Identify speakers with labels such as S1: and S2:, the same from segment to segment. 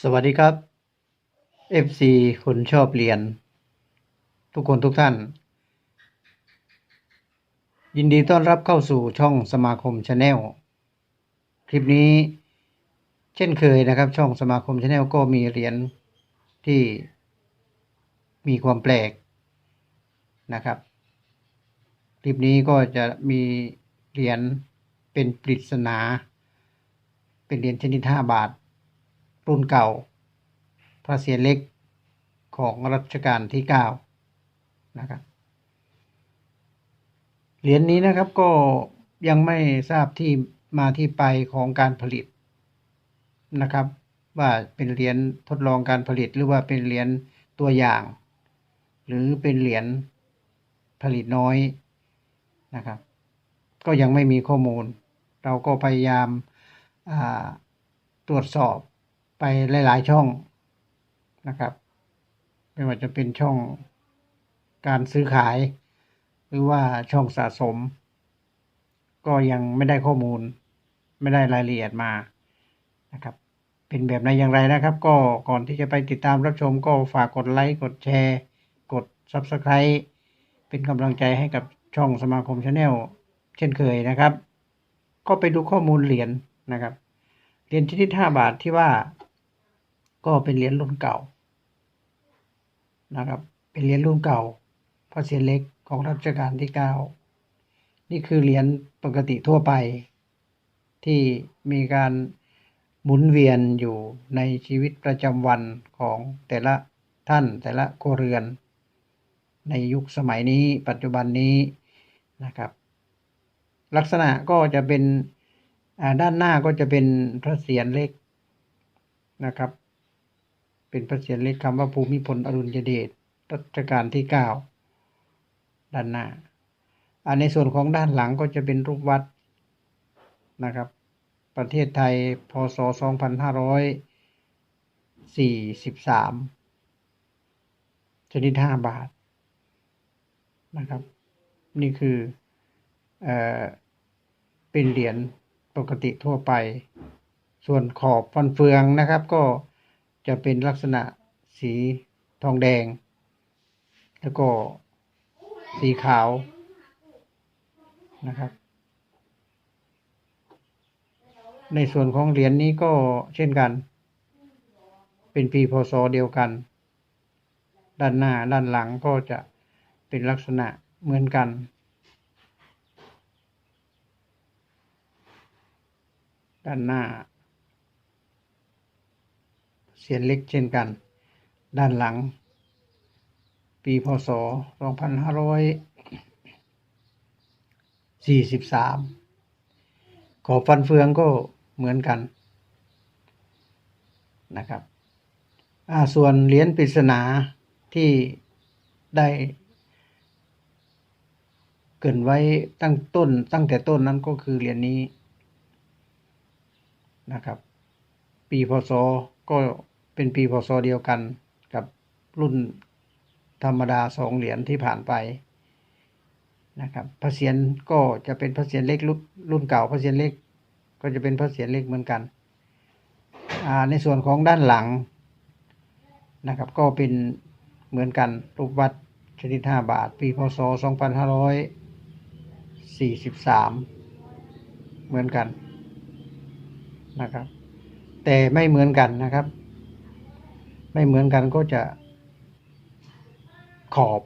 S1: สวัสดีครับ FC คนชอบเรียน ทุกคนทุกท่าน ยินดีต้อนรับเข้าสู่ช่องสมาคมชาแนลคลิปนี้ เช่นเคยนะครับ ช่องสมาคมชาแนลก็มีเหรียญที่มีความแปลกนะครับ คลิปนี้ก็จะมีเหรียญเป็นปริศนา เป็นเหรียญชนิด 5 บาท รุ่นเก่า พระเศียรเล็กของรัชกาลที่เก้านะครับเหรียญนี้นะครับก็ยังไม่ทราบที่มาที่ไปของการผลิตนะครับ ว่าเป็นเหรียญทดลองการผลิตหรือว่าเป็นเหรียญตัวอย่าง หรือเป็นเหรียญผลิตน้อยนะครับ ก็ยังไม่มีข้อมูล เราก็พยายามาตรวจสอบ ไปหลาย ๆ ช่องนะครับ ไม่ว่าจะเป็นช่องการซื้อขาย หรือว่าช่องสะสม ก็ยังไม่ได้ข้อมูล ไม่ได้รายละเอียดมานะครับ เป็นแบบไหนอย่างไรนะครับ ก็ก่อนที่จะไปติดตามรับชมก็ฝากกดไลค์กดแชร์ กด Subscribe เป็นกำลังใจให้กับช่องสมาคมชาแนลเช่นเคยนะครับ ก็ไปดูข้อมูลเหรียญนะครับเหรียญชนิดห้าบาทที่ว่า ก็เป็นเหรียญรุ่นเก่านะครับ เป็นเหรียญรุ่นเก่าพระเศียรเล็กของรัชกาลที่เก้านี่คือเหรียญปกติทั่วไป ที่มีการหมุนเวียนอยู่ในชีวิตประจำวันของแต่ละท่านแต่ละครัวเรือน ในยุคสมัยนี้ปัจจุบันนี้นะครับ ลักษณะก็จะเป็นด้านหน้าก็จะเป็นพระเศียรเล็กนะครับ เป็นพระเศียรเล็กคำว่าภูมิพลอดุลยเดชรัชกาลที่เก้าด้านหน้าอ่าในส่วนของด้านหลังก็จะเป็นรูปวัดนะครับ ประเทศไทยพศ 2543 ชนิด 5 บาทนะครับ นี่คือเอเป็นเหรียญปกติทั่วไป ส่วนขอบฟันเฟืองนะครับก็ จะเป็นลักษณะสีทองแดง แล้วก็สีขาวนะครับ ในส่วนของเหรียญนี้ก็เช่นกัน เป็นปีพศเดียวกัน ด้านหน้าด้านหลังก็จะเป็นลักษณะเหมือนกันด้านหน้า เสียนเล็กเช่นกัน ด้านหลัง ปีพศ 2543 ขอบฟันเฟืองก็เหมือนกันนะครับส่วนเหรียญปริศนาที่ได้เกินไว้ตั้งต้นตั้งแต่ต้นนั้นก็คือเหรียญนี้นะครับ ปีพศก็ เป็นปีพศเดียวกันกับรุ่นธรรมดาสองเหรียญที่ผ่านไปนะครับพระเศียรก็จะเป็นพระเศียรเล็กรุ่นเก่าพระเศียรเล็กก็จะเป็นพระเศียรเล็กเหมือนกัน ในส่วนของด้านหลังนะครับก็เป็นเหมือนกันรูปวัดชนิด5บาท ปีพศ 2543 เหมือนกันนะครับ แต่ไม่เหมือนกันนะครับ ไม่เหมือนกันก็จะขอบ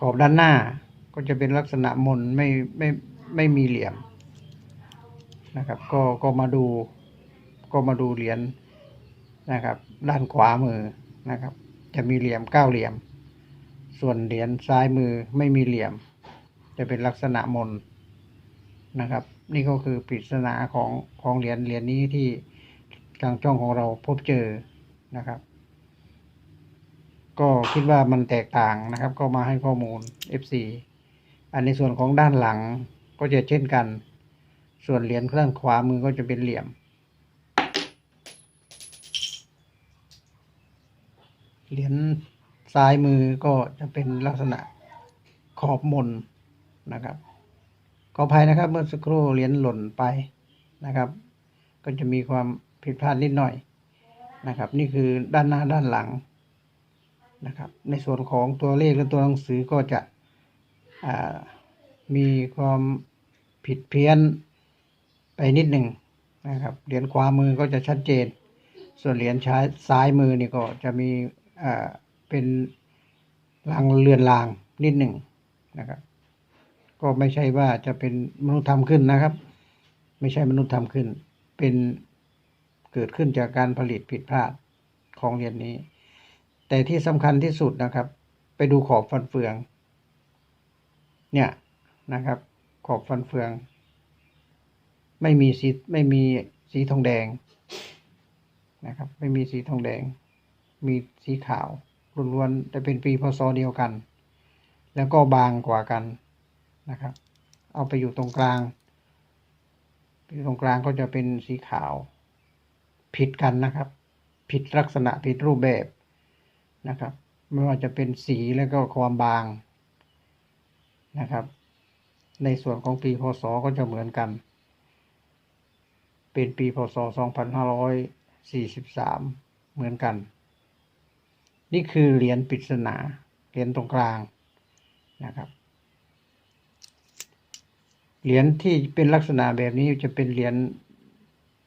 S1: ขอบด้านหน้าก็จะเป็นลักษณะมนไม่ไม่ไม่มีเหลี่ยมนะครับ ก็ก็มาดูก็มาดูเหรียญนะครับ ด้านขวามือนะครับ จะมีเหลี่ยมเก้าเหลี่ยม ส่วนเหรียญซ้ายมือไม่มีเหลี่ยม จะเป็นลักษณะมนนะครับ นี่ก็คือปริศนาของของเหรียญเหรียญนี้ที่ ทางช่องของเราพบเจอนะครับ ก็คิดว่ามันแตกต่างนะครับ ก็มาให้ข้อมูล FC อันในส่วนของด้านหลังก็จะเช่นกัน ส่วนเหรียญด้านขวามือก็จะเป็นเหลี่ยม เหรียญซ้ายมือก็จะเป็นลักษณะขอบมนนะครับ ขออภัยนะครับเมื่อสักครู่เหรียญหล่นไปนะครับ ก็จะมีความ ผิดพลาดนิดหน่อยนะครับ นี่คือด้านหน้าด้านหลังนะครับ ในส่วนของตัวเลขและตัวหนังสือก็จะมีความผิดเพี้ยนไปนิดหนึ่งนะครับเหรียญขวามือก็จะชัดเจน ส่วนเหรียญช้ายซ้ายมือนี่ก็จะมีเป็นลางเลือนลางนิดหนึ่งนะครับ ก็ไม่ใช่ว่าจะเป็นมนุษย์ทำขึ้นนะครับ ไม่ใช่มนุษย์ทำขึ้นเป็น กิดขึ้นจากการผลิตผิดพลาดของเหรียญนี้ แต่ที่สำคัญที่สุดนะครับ ไปดูขอบฟันเฟือง เนี่ยนะครับ ขอบฟันเฟือง ไม่มีสีไม่มีสีทองแดงนะครับ ไม่มีสีทองแดง มีสีขาวล้วนๆแต่เป็นปีพศเดียวกัน แล้วก็บางกว่ากันนะครับ เอาไปอยู่ตรงกลางอยู่ตรงกลางก็จะเป็นสีขาว ผิดกันนะครับ ผิดลักษณะผิดรูปแบบนะครับ ไม่ว่าจะเป็นสีแล้วก็ความบางนะครับ ในส่วนของปีพศก็จะเหมือนกัน เป็นปีพศ 2543 เหมือนกัน นี่คือเหรียญปริศนาเหรียญตรงกลางนะครับเหรียญที่เป็นลักษณะแบบนี้จะเป็นเหรียญ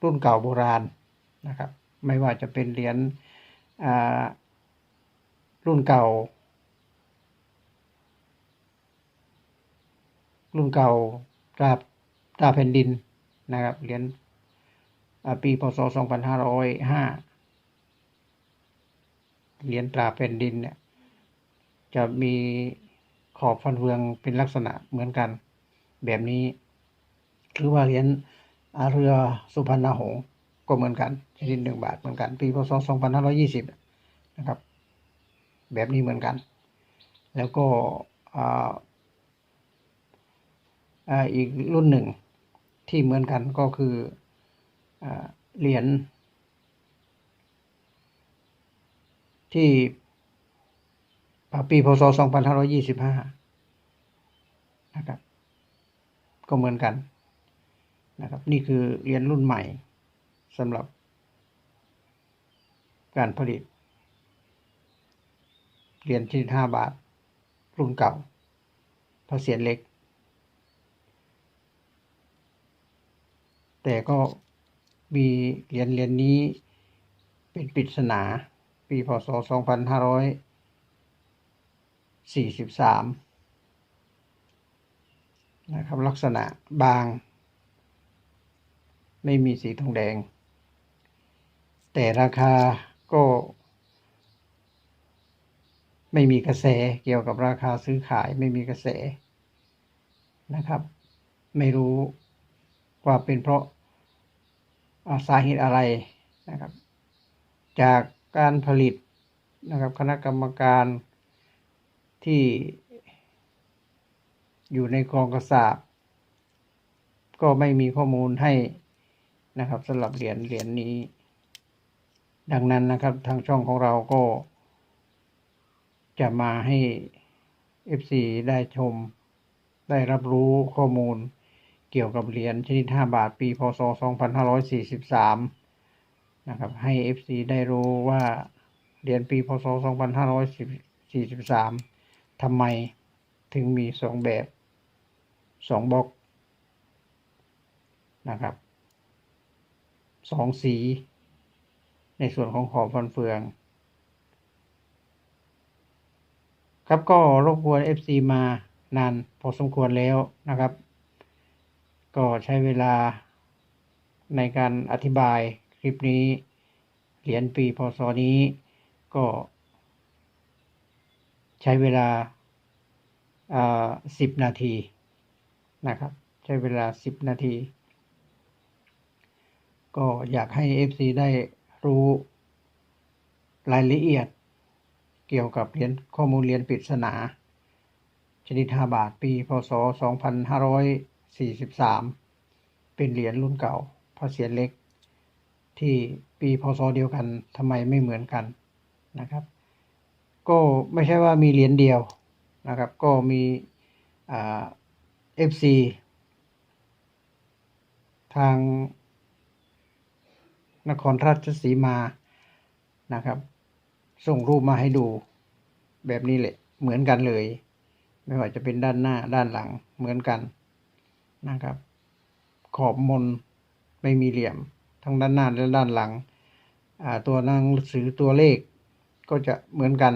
S1: รุ่นเก่าโบราณ นะครับ ไม่ว่าจะเป็นเหรียญรุ่นเก่า รุ่นเก่าตราตราแผ่นดินนะครับเหรียญอ่าปีพศ 2505 เหรียญตราแผ่นดินเนี่ยจะมีขอบฟันเฟืองเป็นลักษณะเหมือนกันแบบนี้ หรือว่าเหรียญอาเรือสุพรรณหงส์ ก็เหมือนกันชนิดหนึ่งบาทเหมือนกัน ปีพศ2520 นะครับ แบบนี้เหมือนกัน แล้วก็อ่าอีกรุ่นหนึ่งที่เหมือนกันก็คืออเหรียญที่อ่าปีพศ 2525 นะครับ ก็เหมือนกันนะครับ นี่คือเหรียญรุ่นใหม่ สำหรับการผลิตเหรียญที่ห้าบาท รุ่นเก่าพระเศียรเล็ก แต่ก็มีเหรียญเหรียญนี้เป็นปริศนา ปีพศ 2543 นะครับ ลักษณะบาง ไม่มีสีทองแดง แต่ราคาก็ไม่มีกระแสเกี่ยวกับราคาซื้อขายไม่มีกระแสนะครับ ไม่รู้ว่าเป็นเพราะาสาเหตุอะไรนะครับ จากการผลิตนะครับคณะกรรมการที่อยู่ในกองกระสาบก็ไม่มีข้อมูลให้นะครับสำหรับเหรียญเหรียญนี้ ดังนั้นนะครับทางช่องของเราก็ จะมาให้ FC ได้ชม ได้รับรู้ข้อมูลเกี่ยวกับเหรียญชนิด 5 บาทปี พศ 2543 นะครับให้ FC ได้รู้ว่าเหรียญปี พศ 2543 ทำไมถึงมีสองแบบสองบล็อกนะครับสองสี ในส่วนของขอบฟันเฟือง ครับก็รบกวน FC มานานพอสมควรแล้วนะครับ ก็ใช้เวลาในการอธิบายคลิปนี้ เหรียญปีพศนี้ก็ ใช้เวลาอ่าสิบนาทีนะครับ ใช้เวลาสิบนาที ก็อยากให้ FC ได้ รู้รายละเอียด เกี่ยวกับเหรียญข้อมูลเหรียญปริศนาชนิด5บาท ปี พศ 2543 เป็นเหรียญรุ่นเก่าพระเศียรเล็ก ที่ปีพศเดียวกันทำไมไม่เหมือนกันนะครับ ก็ไม่ใช่ว่ามีเหรียญเดียวนะครับ ก็มีเอ่า FC ทาง นครราชสีมานะครับ ส่งรูปมาให้ดูแบบนี้แหละเหมือนกันเลย ไม่ว่าจะเป็นด้านหน้าด้านหลังเหมือนกันนะครับ ขอบมนไม่มีเหลี่ยม ทั้งด้านหน้าและด้านหลัง ตัวหนังสือตัวเลขก็จะเหมือนกัน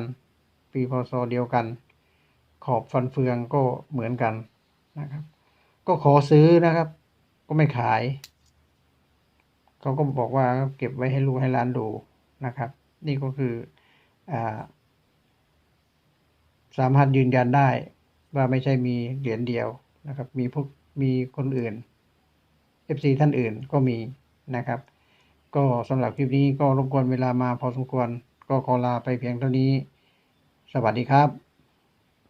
S1: ปีพศเดียวกัน ขอบฟันเฟืองก็เหมือนกันนะครับ ก็ขอซื้อนะครับ ก็ไม่ขาย เขาก็บอกว่าเก็บไว้ให้ลูกให้ล้านดูนะครับ นี่ก็คืออสามารถยืนยันได้ว่าไม่ใช่มีเหรียญเดียวนะครับ มีพวกมีคนอื่น FC ท่านอื่นก็มีนะครับ ก็สำหรับคลิปนี้ก็รบกวนเวลามาพอสมควร ก็ขอลาไปเพียงเท่านี้ สวัสดีครับ